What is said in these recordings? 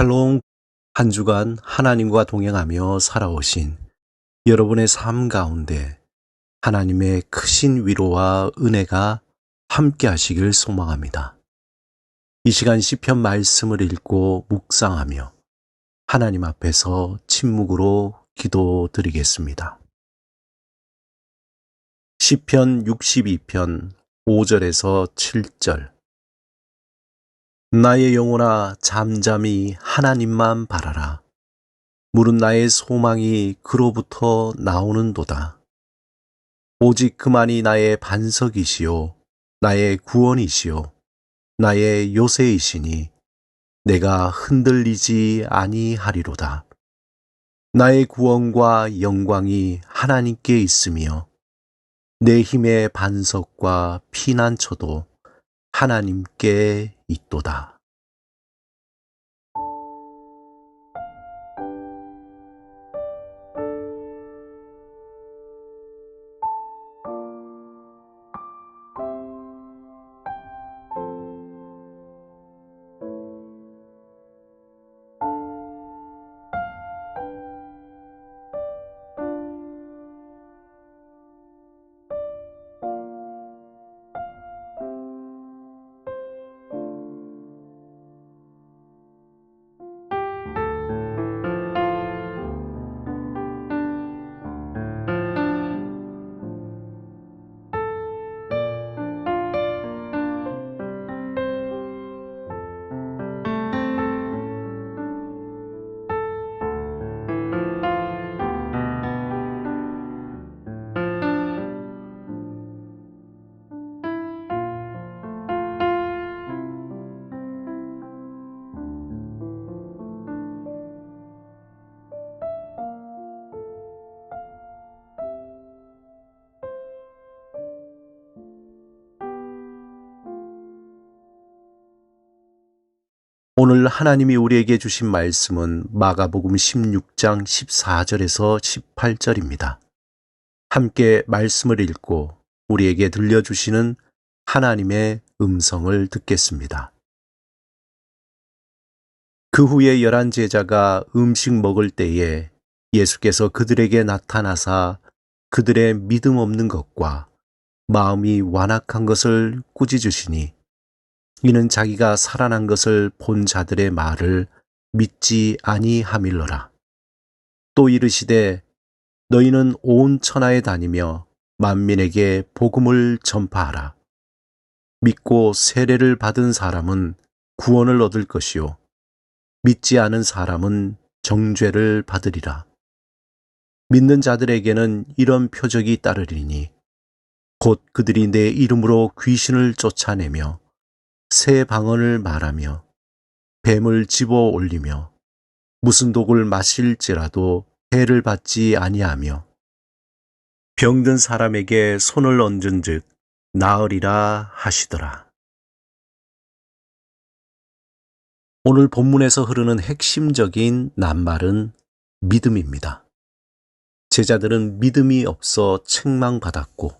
샬롬 한 주간 하나님과 동행하며 살아오신 여러분의 삶 가운데 하나님의 크신 위로와 은혜가 함께 하시길 소망합니다. 이 시간 시편 말씀을 읽고 묵상하며 하나님 앞에서 침묵으로 기도드리겠습니다. 시편 62편 5절에서 7절 나의 영혼아 잠잠히 하나님만 바라라. 물은 나의 소망이 그로부터 나오는도다. 오직 그만이 나의 반석이시요 나의 구원이시요 나의 요새이시니 내가 흔들리지 아니하리로다. 나의 구원과 영광이 하나님께 있으며 내 힘의 반석과 피난처도 하나님께 있도다. 오늘 하나님이 우리에게 주신 말씀은 마가복음 16장 14절에서 18절입니다. 함께 말씀을 읽고 우리에게 들려주시는 하나님의 음성을 듣겠습니다. 그 후에 열한 제자가 음식 먹을 때에 예수께서 그들에게 나타나사 그들의 믿음 없는 것과 마음이 완악한 것을 꾸짖으시니 이는 자기가 살아난 것을 본 자들의 말을 믿지 아니하밀러라. 또 이르시되 너희는 온 천하에 다니며 만민에게 복음을 전파하라. 믿고 세례를 받은 사람은 구원을 얻을 것이요 믿지 않은 사람은 정죄를 받으리라. 믿는 자들에게는 이런 표적이 따르리니 곧 그들이 내 이름으로 귀신을 쫓아내며 새 방언을 말하며 뱀을 집어 올리며 무슨 독을 마실지라도 해를 받지 아니하며 병든 사람에게 손을 얹은 즉 나으리라 하시더라. 오늘 본문에서 흐르는 핵심적인 낱말은 믿음입니다. 제자들은 믿음이 없어 책망받았고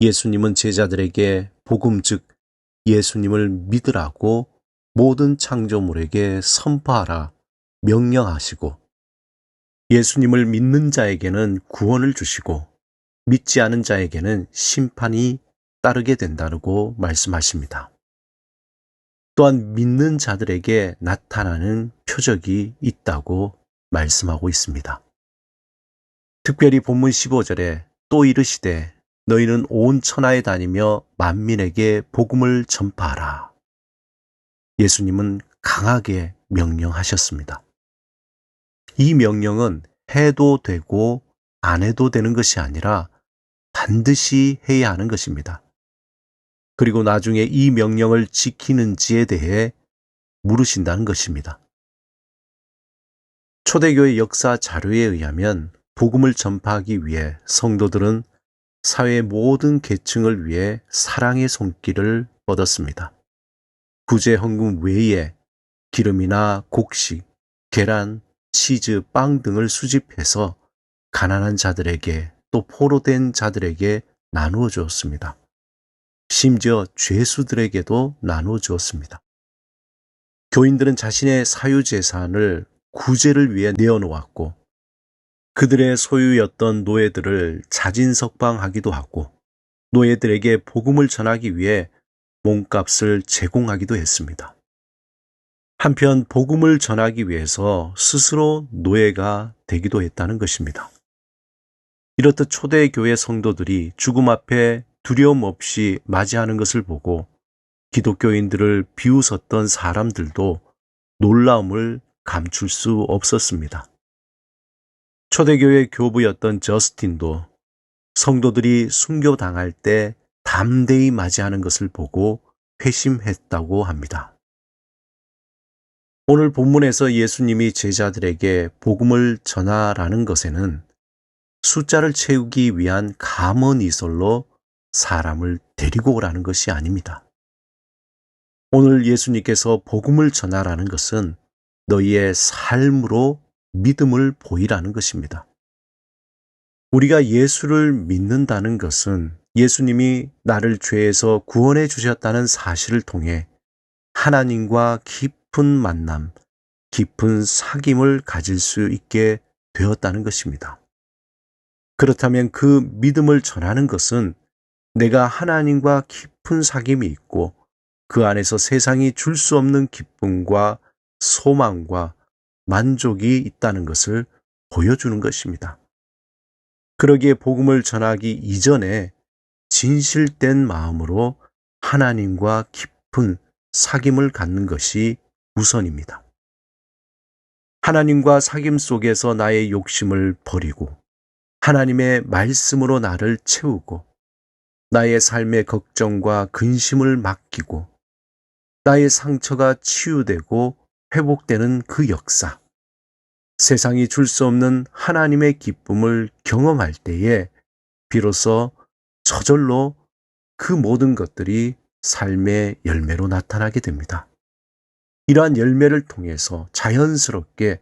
예수님은 제자들에게 복음 즉 예수님을 믿으라고 모든 창조물에게 선포하라 명령하시고 예수님을 믿는 자에게는 구원을 주시고 믿지 않은 자에게는 심판이 따르게 된다고 말씀하십니다. 또한 믿는 자들에게 나타나는 표적이 있다고 말씀하고 있습니다. 특별히 본문 15절에 또 이르시되 너희는 온 천하에 다니며 만민에게 복음을 전파하라. 예수님은 강하게 명령하셨습니다. 이 명령은 해도 되고 안 해도 되는 것이 아니라 반드시 해야 하는 것입니다. 그리고 나중에 이 명령을 지키는지에 대해 물으신다는 것입니다. 초대교회 역사 자료에 의하면 복음을 전파하기 위해 성도들은 사회 모든 계층을 위해 사랑의 손길을 뻗었습니다. 구제 헌금 외에 기름이나 곡식, 계란, 치즈, 빵 등을 수집해서 가난한 자들에게 또 포로된 자들에게 나누어 주었습니다. 심지어 죄수들에게도 나누어 주었습니다. 교인들은 자신의 사유 재산을 구제를 위해 내어놓았고 그들의 소유였던 노예들을 자진석방하기도 하고 노예들에게 복음을 전하기 위해 몸값을 제공하기도 했습니다. 한편 복음을 전하기 위해서 스스로 노예가 되기도 했다는 것입니다. 이렇듯 초대교회 성도들이 죽음 앞에 두려움 없이 맞이하는 것을 보고 기독교인들을 비웃었던 사람들도 놀라움을 감출 수 없었습니다. 초대교회 교부였던 저스틴도 성도들이 순교당할 때 담대히 맞이하는 것을 보고 회심했다고 합니다. 오늘 본문에서 예수님이 제자들에게 복음을 전하라는 것에는 숫자를 채우기 위한 감언이설로 사람을 데리고 오라는 것이 아닙니다. 오늘 예수님께서 복음을 전하라는 것은 너희의 삶으로 믿음을 보이라는 것입니다. 우리가 예수를 믿는다는 것은 예수님이 나를 죄에서 구원해 주셨다는 사실을 통해 하나님과 깊은 만남, 깊은 사귐을 가질 수 있게 되었다는 것입니다. 그렇다면 그 믿음을 전하는 것은 내가 하나님과 깊은 사귐이 있고 그 안에서 세상이 줄 수 없는 기쁨과 소망과 만족이 있다는 것을 보여주는 것입니다. 그러기에 복음을 전하기 이전에 진실된 마음으로 하나님과 깊은 사귐을 갖는 것이 우선입니다. 하나님과 사귐 속에서 나의 욕심을 버리고 하나님의 말씀으로 나를 채우고 나의 삶의 걱정과 근심을 맡기고 나의 상처가 치유되고 회복되는 그 역사. 세상이 줄 수 없는 하나님의 기쁨을 경험할 때에 비로소 저절로 그 모든 것들이 삶의 열매로 나타나게 됩니다. 이러한 열매를 통해서 자연스럽게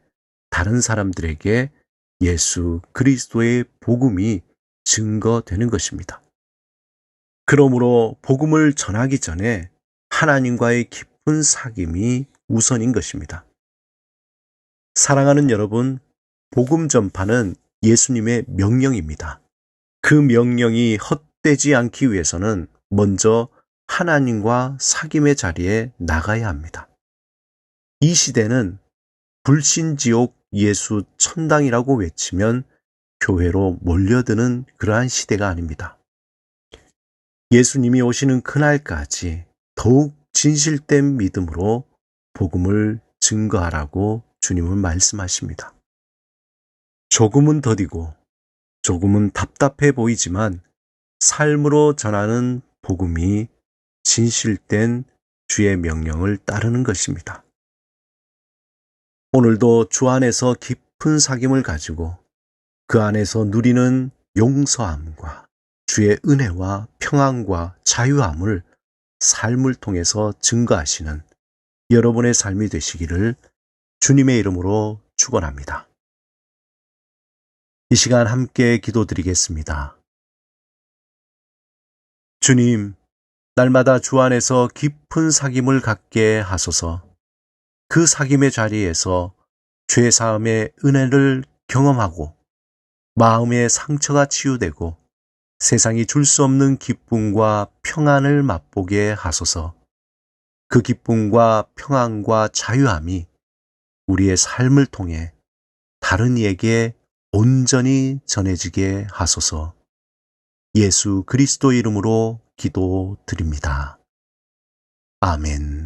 다른 사람들에게 예수 그리스도의 복음이 증거되는 것입니다. 그러므로 복음을 전하기 전에 하나님과의 깊은 사귐이 우선인 것입니다. 사랑하는 여러분, 복음 전파는 예수님의 명령입니다. 그 명령이 헛되지 않기 위해서는 먼저 하나님과 사귐의 자리에 나가야 합니다. 이 시대는 불신지옥 예수 천당이라고 외치면 교회로 몰려드는 그러한 시대가 아닙니다. 예수님이 오시는 그날까지 더욱 진실된 믿음으로 복음을 증거하라고 주님은 말씀하십니다. 조금은 더디고 조금은 답답해 보이지만 삶으로 전하는 복음이 진실된 주의 명령을 따르는 것입니다. 오늘도 주 안에서 깊은 사귐을 가지고 그 안에서 누리는 용서함과 주의 은혜와 평안과 자유함을 삶을 통해서 증거하시는 여러분의 삶이 되시기를 주님의 이름으로 축원합니다. 이 시간 함께 기도드리겠습니다. 주님, 날마다 주 안에서 깊은 사귐을 갖게 하소서. 그 사귐의 자리에서 죄 사함의 은혜를 경험하고 마음의 상처가 치유되고 세상이 줄 수 없는 기쁨과 평안을 맛보게 하소서. 그 기쁨과 평안과 자유함이 우리의 삶을 통해 다른 이에게 온전히 전해지게 하소서. 예수 그리스도 이름으로 기도 드립니다. 아멘.